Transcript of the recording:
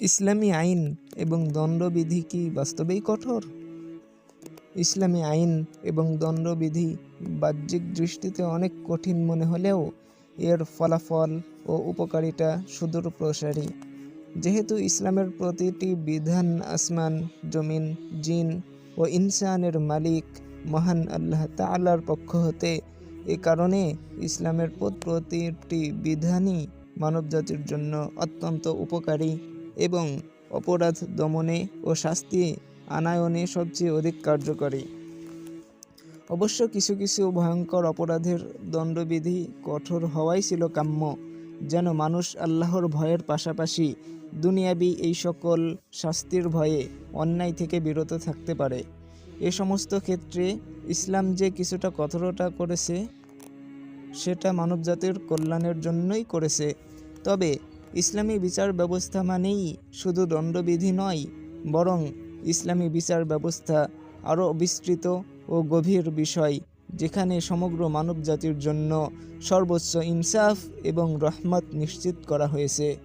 ইসলামী আইন এবং দণ্ডবিধি কি বাস্তবেই কঠোর? ইসলামী আইন এবং দণ্ডবিধি বাহ্যিক দৃষ্টিতে অনেক কঠিন মনে হলেও এর ফলাফল ও উপকারিতা সুদূর প্রসারী। যেহেতু ইসলামের প্রতিটি বিধান আসমান, জমিন, জিন ও ইনসানের মালিক মহান আল্লাহ তাআলার পক্ষ হতে, এ কারণে ইসলামের প্রতিটি বিধানই মানবজাতির জন্য অত্যন্ত উপকারী। এবং অপরাধ দমনে ও শাস্তি আনায়নে সবচেয়ে অধিক কার্যকরী। অবশ্য কিছু কিছু ভয়ঙ্কর অপরাধের দণ্ডবিধি কঠোর হওয়াই ছিল কাম্য। যেন মানুষ আল্লাহর ভয়ের পাশাপাশি দুনিয়াবি এই সকল শাস্তির ভয়ে অন্যায় থেকে বিরত থাকতে পারে। এ সমস্ত ক্ষেত্রে ইসলাম যে কিছুটা কঠোরতা করেছে, সেটা মানবজাতির কল্যাণের জন্যই করেছে। তবে ইসলামী বিচার ব্যবস্থা মানেই শুধু দণ্ডবিধি নয়, বরং ইসলামী বিচার ব্যবস্থা আরও বিস্তৃত ও গভীর বিষয়, যেখানে সমগ্র মানবজাতির জন্য সর্বোচ্চ ইনসাফ এবং রহমত নিশ্চিত করা হয়েছে।